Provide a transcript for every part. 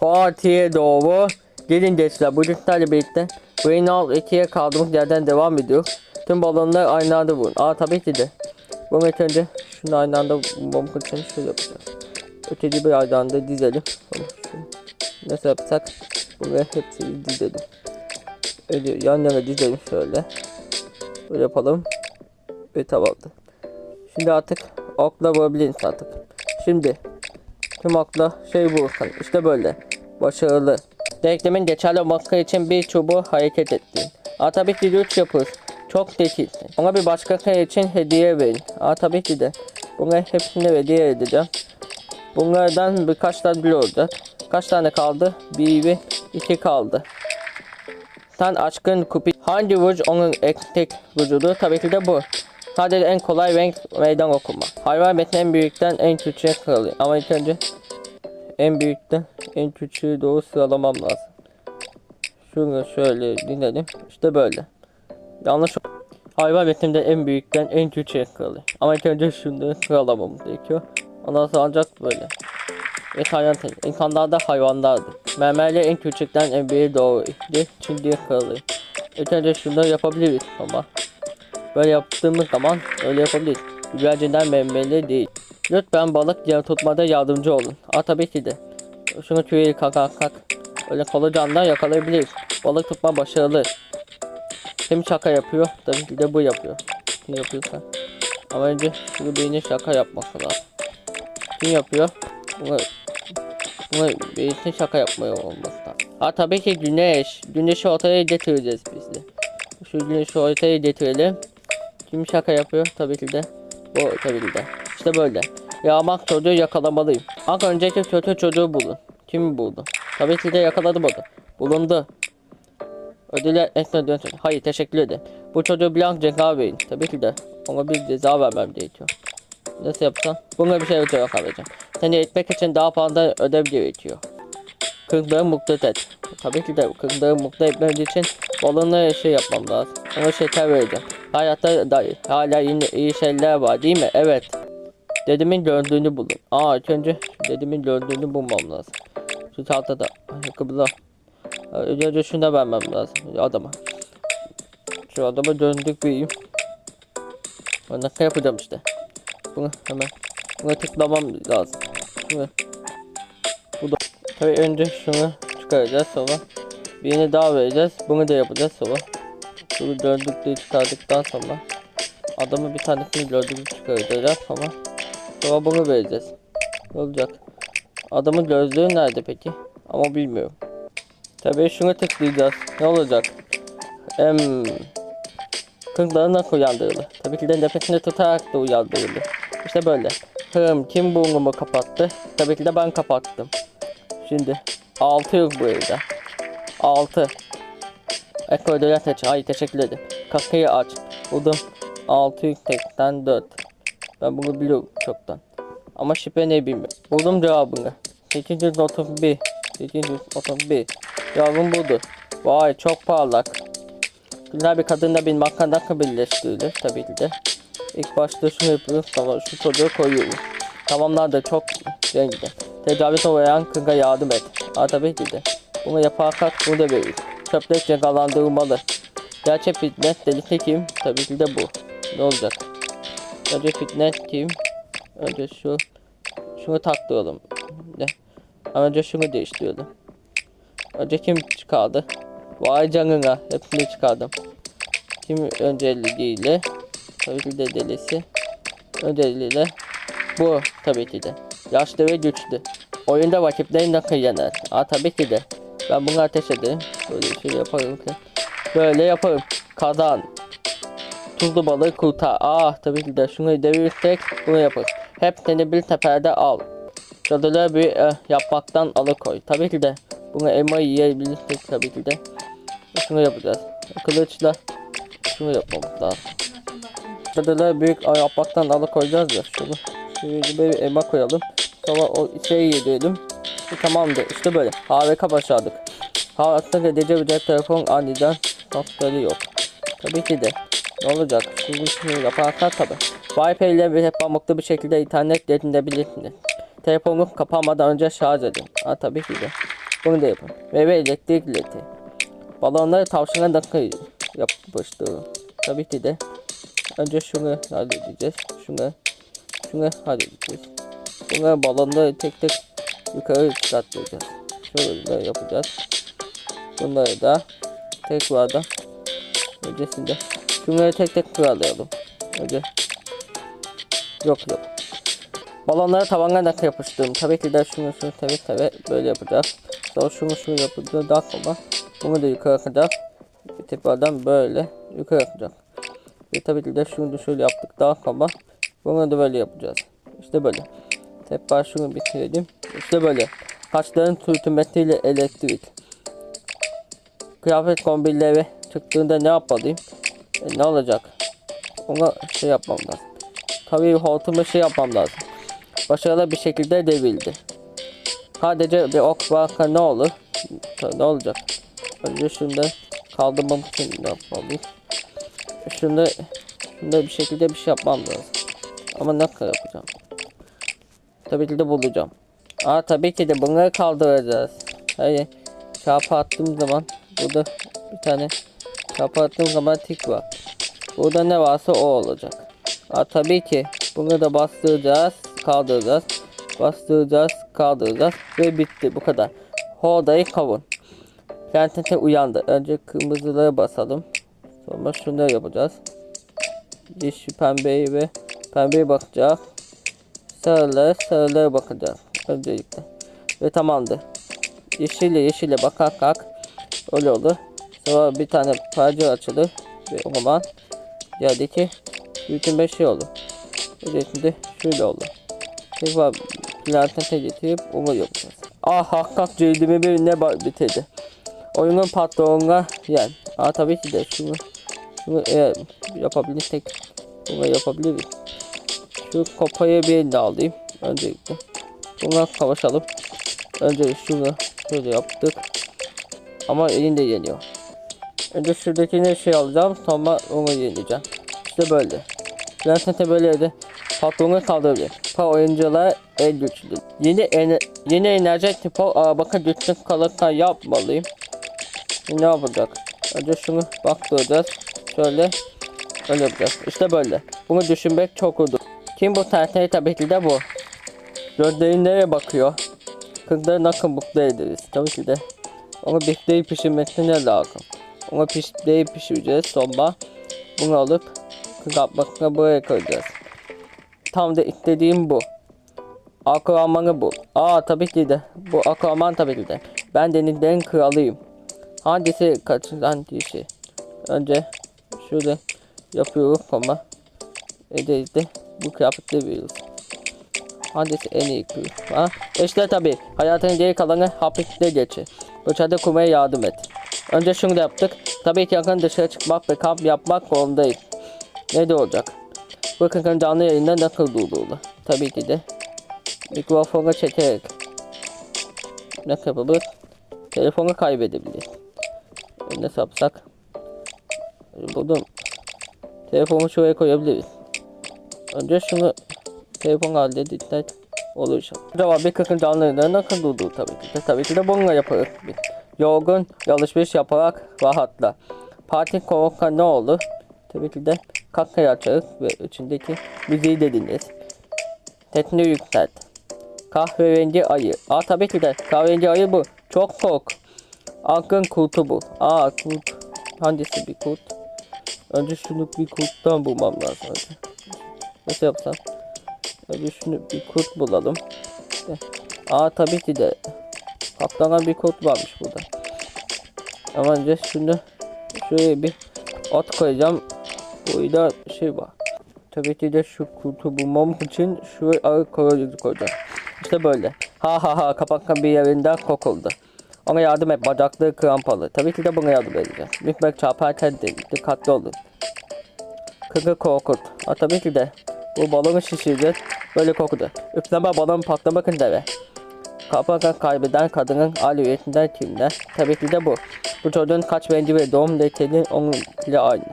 Fatih'e doğru gelin gençler. Bu çocuklarla birlikte Reynald 2'ye kaldığımız yerden devam ediyor. Tüm balonları aynı anda vurun. Aa tabii ki de. Bunu ilk önce şunu aynı anda bomba kırçanı şöyle yapacağız. Öteki bir aynı anda dizelim. Nasıl yapsak? Buraya hepsini dizelim. Öyle yan yana dizelim şöyle. Böyle yapalım. Ve tamamdır. Şimdi artık okla vurabiliriz artık. Şimdi tüm okla şey vurursan işte böyle. Başarılı. Denklemin geçerli olması için bir çubuğu hareket ettirin. Aa tabii ki de üç yapıyoruz. Çok zekisin. Ona bir başka kare için hediye verin. Aa tabii ki de. Bunları hepsini hediye edeceğim. Bunlardan birkaç tane bile olacak. Kaç tane kaldı? Bir ve iki kaldı. Sen aşkın kupi hangi vuruş onun ektek vücudu tabii ki de bu. Sadece en kolay renk meydan okuma. Hayvan metni en büyükten en küçüğe kırılıyor. Ama ilk önce en büyükten en küçüğü doğru sıralamam lazım. Şunu şöyle dinledim. İşte böyle. Yanlış Hayvan metninde en büyükten en küçüğe kırılıyor. Ama ilk önce şunu sıralamam gerekiyor. Ondan sonra ancak böyle. Ve hayvan insanlarda hayvanlardı. Memerle en küçükten en büyüğe doğru. Şimdi kırılıyor. İlk önce şunları yapabiliriz ama. Böyle yaptığımız zaman öyle yapabiliriz. Güvercinden memeli değil. Lütfen balık yem tutmada yardımcı olun. Aa tabii ki de. Şunu tüyeyi kalk kalk kalk. Öyle kolacandan yakalayabiliriz. Balık tutma başarılı. Kim şaka yapıyor? Tabii ki de bu yapıyor. Kim yapıyorsa. Ama önce şu birinin şaka yapması lazım. Kim yapıyor? Bunu, bunu birisi şaka yapmaya olması lazım. Ha tabii ki güneş. Güneşi ortaya getireceğiz biz de. Şu güneşi ortaya getirelim. Kim şaka yapıyor? Tabii ki de. Bu tabii ki de. İşte böyle. Yağmak çocuğu yakalamalıyım. Az önceki kötü çocuğu bulun. Kim buldu? Tabii ki de yakaladım onu. Bulundu. Ödüller ekle dön. Hayır teşekkür ederim. Bu çocuğu blank ceza verin. Tabii ki de. Ona bir ceza vermem gerekiyor. Nasıl yapsam? Buna bir şey cevap vereceğim. Seni etmek için daha fazla ödev gerekiyor. Kırkları mutlu et. Tabii ki de kırkları mutlu etmemiz için balonlara şey yapmam lazım. Ona şeker vereceğim. Hayatta da, hala yine iyi şeyler var değil mi? Evet. Dedemin gördüğünü bulun. Aa ilk önce dedemin gördüğünü bulmam lazım. Şu tahtada. Ayakkabılar. Önce önce şuna vermem lazım adama. Şu adama döndük Ben ne yapacağım işte. Bunu hemen buna tıklamam lazım. Bunu. Tabii önce şunu çıkaracağız sonra birini daha vereceğiz. Bunu da yapacağız sonra. Bunu döndüklüğü çıkardıktan sonra adamı bir tanesini gördüğümü çıkaracağız ama sonra bunu vereceğiz. Ne olacak? Adamın gözlüğü nerede peki? Ama bilmiyorum. Tabii şunu tıklayacağız. Ne olacak? Em Kırkları nasıl uyandırılır? Tabii ki de nefesini tutarak da uyandırılır. İşte böyle. Hım kim burnumu kapattı? Tabii ki de ben kapattım. Şimdi 6 yok bu evde. 6. Ek ödüler seç. Hayır teşekkür ederim. Kakayı aç. Buldum. 684. 4. Ben bunu biliyorum çoktan. Ama şifre ne bilmiyorum. Buldum cevabını. 831. 831. Cevabım budur. Vay çok parlak. Güzel bir kadınla bir makarna birleştirilir tabii ki de. İlk başta şunu yapıyoruz sonra şu çocuğu koyuyoruz. Tamamlar da çok renkli. Tecavüz uğrayan kıza yardım et. Aa tabii ki de. Bunu yaparsak bunu da veririz. Çöpler cezalandırılmalı. Gerçek fitness delisi kim? Tabii ki de bu. Ne olacak? Önce fitness kim? Önce şu şunu taktıralım. Ne? Önce şunu değiştirelim. Önce kim çıkardı? Vay canına hepsini çıkardım. Kim önceliğiyle? Tabii ki de delisi. Önceliğiyle bu tabii ki de. Yaşlı ve güçlü. Oyunda rakiplerin nasıl yener? Aa tabii ki de. Ben bunu ateş ederim. Böyle bir şey yaparım ki. Böyle yaparım. Kazan. Tuzlu balığı kurtar. Aa tabii ki de şunu devirirsek bunu yaparız. Hepsini bir seferde al. Cadıları bir eh, yapmaktan alıkoy. Tabii ki de. Bunu elma yiyebilirsek tabii ki de. Şunu yapacağız. Kılıçla şunu yapmamız lazım. Cadıları büyük ay yapmaktan alıkoyacağız da şunu. Şöyle bir elma koyalım. Sonra o şeyi yedirelim. E, tamamdır. İşte böyle. Harika başardık. Hayatta gece bir telefon aniden noktaları yok. Tabii ki de. Ne olacak? Şunu şunu yaparsak tabii. Wi-Fi ile bir pamuklu bir şekilde internet dinleyebilirsiniz. Telefonu kapanmadan önce şarj edin. Ha tabii ki de. Bunu da yapın. Ve ve elektrik ileti. Balonları tavşana dakika yapıştırın. Tabii ki de önce şunu halledeceğiz. Şunu şunu halledeceğiz. Bunları balonları tek tek yukarı çıkartacağız. Şöyle yapacağız. Bunları da tekrardan öncesinde şunları tek tek sıralayalım. Önce yok yok. Balonları tavandan dakika yapıştırdım. Tabii ki de şunu şunu tabii tabii böyle yapacağız. Sonra şunu şunu yapacağız daha sonra bunu da yukarı. Bir tekrardan böyle yukarı atacak. Ve tabii ki de şunu da şöyle yaptık daha sonra bunu da böyle yapacağız. İşte böyle. Tekrar şunu bitirelim. İşte böyle. Kaçların sürtünmesiyle elektrik. Kıyafet kombinleri çıktığında ne yapmalıyım? E, ne olacak? Ona şey yapmam lazım. Tabii hortumu şey yapmam lazım. Başarılı bir şekilde devildi. Sadece bir ok varsa ne olur? Ne olacak? Önce şunu da kaldırmam için ne yapmalıyım? Şunu şunda bir şekilde bir şey yapmam lazım. Ama nasıl yapacağım? Tabii ki de bulacağım. Aa tabii ki de bunları kaldıracağız. Hayır. Çarpı attığım zaman burada bir tane çarpı attığım zaman tik var. Burada ne varsa o olacak. Aa tabii ki bunu da bastıracağız, kaldıracağız. Bastıracağız, kaldıracağız ve bitti bu kadar. Hodayı kavun. Kentete uyandı. Önce kırmızıları basalım. Sonra şunları yapacağız. Yeşil pembeyi ve pembeye bakacağız. Sarılara sarılara bakacağız. Öncelikle. Ve tamamdır. Yeşille yeşille bakarsak öyle olur. Sonra bir tane parça açılır. Ve o zaman yerdeki bütün bir şey olur. Özellikle şöyle olur. Tekrar plantete getirip onu yapacağız. Ah hakikat cildimi bir ne bitirdi. Oyunun patronuna yen. Aa tabii ki de şunu şunu eğer yapabilirsek bunu yapabiliriz. Şu kopayı bir eline alayım. Öncelikle. Buna kavuşalım. Önce şunu şöyle yaptık. Ama elinde yeniyor. Önce şuradakini şey alacağım. Sonra onu yeneceğim. İşte böyle. Prensete böyleydi. Patronu kaldırabilir. Pa oyuncular en güçlü. Yeni yeni enerji tipo aa, bakın güçlü kalırken yapmalıyım. Ne yapacak? Önce şunu baktıracağız. Şöyle öyle yapacağız. İşte böyle. Bunu düşünmek çok uzun. Kim bu tersneyi tabii ki de bu. Gözleri nereye bakıyor? Kızları nasıl mutlu ederiz? Tabii ki de. Onu bekleyip pişirmesine lazım. Onu bekleyip pişireceğiz. Sonra bunu alıp kızartmasına buraya koyacağız. Tam da istediğim bu. Akvamanı bu. Aa tabii ki de. Bu akvaman tabii ki de. Ben denizlerin kralıyım. Hangisi kaçıran dişi? Önce şurada yapıyoruz ama ederiz de bu kıyafetleri veriyoruz. Hangisi en iyi kız? Ha? İşte tabii hayatının geri kalanı hapiste geçir. Dışarıda kurmaya yardım et. Önce şunu da yaptık. Tabii ki yakın dışarı çıkmak ve kamp yapmak zorundayız. Ne de olacak? Bakın canlı yayında nasıl durdurdu. Tabii ki de mikrofona çekerek ne yapabilir? Telefonu kaybedebilir. Nasıl yapsak? Buldum. Telefonu şuraya koyabiliriz. Önce şunu telefon halledildik olur inşallah. Acaba bir kırkın canlılarına nasıl durdur tabii ki. Tabii ki de bununla yaparız. Yorgun alışveriş yaparak rahatla. Parti korka ne olur? Tabii ki de kakayı açarız ve içindeki müziği de dinleriz. Sesini yükselt. Kahverengi ayı. Aa tabii ki de kahverengi ayı bu. Çok kork. Aklın kurtu bu. Aa kurt. Hangisi bir kurt? Önce şunu bir kurttan bulmam lazım. Önce. Nasıl yapsam? Önce şunu bir kurt bulalım. Aa tabii ki de. Kaplanan bir kurt varmış burada. Ama önce şunu şuraya bir at koyacağım. Burada şey var. Tabii ki de şu kurtu bulmam için şuraya ağır koyacağım. İşte böyle. Ha ha ha kapakın bir yerinden kokuldu. Ona yardım et bacakları krampalı. Tabii ki de buna yardım edeceğim. Mikmek çarparken de dikkatli olun. Kıkı korkut. Ha tabii ki de. Bu balonu şişireceğiz. Böyle kokudu. Üfleme balon patlamak üzere. Kapağı kaybeden kadının alüyetinden kimler? Tabii ki de bu. Bu çocuğun kaç rengi ve doğum detayı onunla aynı.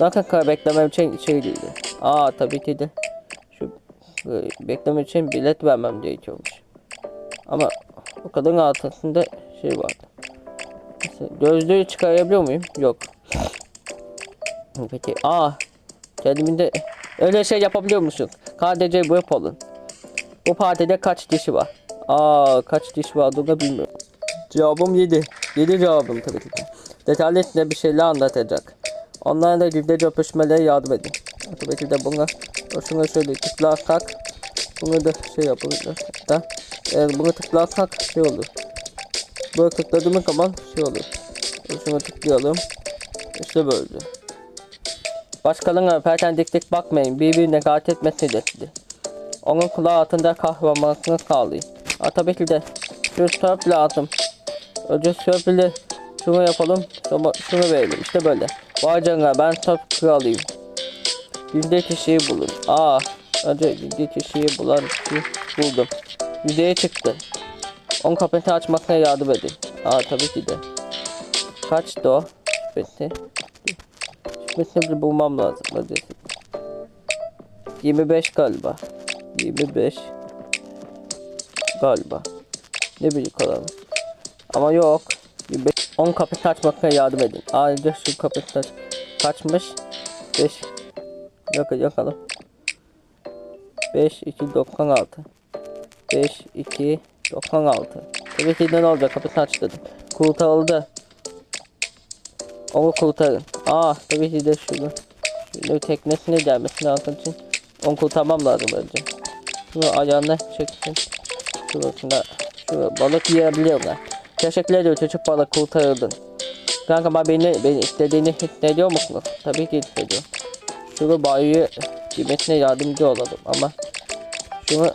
Dakika beklemem için şey değildi. Aa tabii ki de. Şu e, bekleme için bilet vermem gerekiyormuş. Ama O kadın altında şey vardı. Gözlüğü çıkarabiliyor muyum? Yok. Peki. Aa. Kendiminde öyle şey yapabiliyor musun? KDC bu olun. Bu partide kaç dişi var? Aa kaç diş olduğunu bilmiyorum. Cevabım 7. 7 cevabım tabii ki. de. Detaylı size bir şeyler anlatacak. Onlara da güvdece öpüşmelere yardım edin. Tabii ki de buna şuna şöyle tıklarsak bunu da şey yapılır da eğer bunu tıklarsak şey olur. Böyle tıkladığımız zaman şey olur. Şuna tıklayalım. İşte böyle. Başkalarına öperken dik dik bakmayın. Birbirine gayret etmesi de sizi. Onun kulağı altında kahramanlıkını sağlayın. Ha, tabii ki de şu sörp lazım. Önce sörpüyle şunu yapalım. Sonra şunu verelim. İşte böyle. Vay canına ben sörp kralıyım. Yüzde kişiyi bulun. Aa. Önce yüzde kişiyi bulan kişi buldum. Yüzdeye çıktı. On kapını açmasına yardım edin. Aa tabii ki de. Kaçtı o? Şüpheti. Şüphetini bir bulmam lazım. Hadi. 25 galiba. 25 galiba. Ne bileyim kalalım. Ama yok. 25. 10 kapı açmakla yardım edin. Ayrıca şu kapı aç kaçmış. 5 yok yakalım. 5 2 96 5 2 96 Tabii ki ne olacak kapı aç dedim. Kurtarıldı. Onu kurtarın. Aa tabii ki de şunu. Şunu teknesine gelmesini lazım için onu kurtarmam lazım önce. Şunu ayağına çeksin. Şurasında. Şurada balık yiyebiliyorlar. Teşekkür ediyorum çocuk balık kurtarıldın. Kanka ben beni, beni istediğini hissediyor musun? Tabii ki hissediyorum. Şunu banyoya girmesine yardımcı olalım ama şunu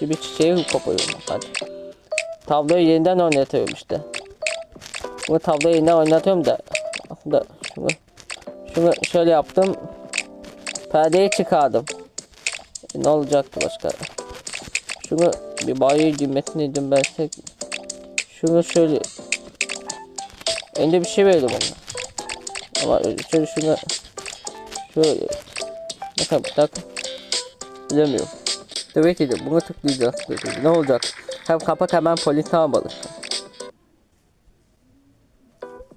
şu bir çiçeği koparıyorum hadi. Tabloyu yeniden oynatıyorum işte. Bu tabloyu yeniden oynatıyorum da şunu şunu şöyle yaptım. Perdeyi çıkardım. E, ne olacaktı başka? Şunu bir banyoya girmesini izin versek. Şunu şöyle. Önce bir şey verelim ona. Ama şöyle şunu şöyle. Ne kadar Bilemiyorum. Tabii ki de bunu tıklayacağız. Dedi. Ne olacak? Hem kapak hemen polis almalı.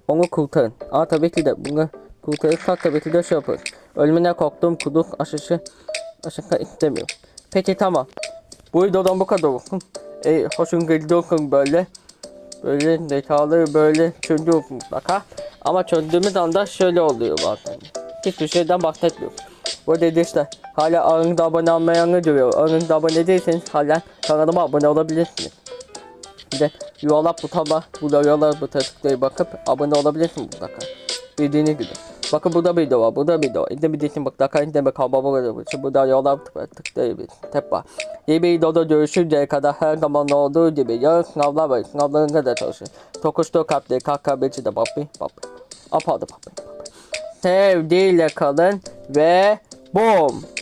Onu kurtarın. Aa tabii ki de bunu kurtarırsak tabii ki de şey yaparız. Ölümüne korktuğum kuduk aşışı aşıka istemiyorum. Peki tamam. Bu videodan bu kadar olsun. E, hoşun gidiyorsun böyle. Böyle detaları böyle çözüyorsun mutlaka. Ama çözdüğümüz anda şöyle oluyor bazen. Hiçbir şeyden bahsetmiyorum. Bu dedi işte hala aranızda abone olmayanı diyor. Aranızda abone değilseniz hala kanalıma abone olabilirsiniz. Bir de yuvarlak butona, bu da yuvarlak butona tıklayıp bakıp abone olabilirsin mutlaka. Bildiğiniz gibi. Bakın burada bir video var, burada bir video var. İzle bir disin mutlaka izleme kalmama olur. Şimdi burada yuvarlak butona tıklayabilirsin. Tek var. Yeni bir videoda görüşünceye kadar her zaman olduğu gibi yarın sınavlar var. Sınavlarınıza da çalışın. Tokuştu kaptı, KKB'ci de papi, papi. Apadı papi, papi. Sevgiyle kalın ve boom.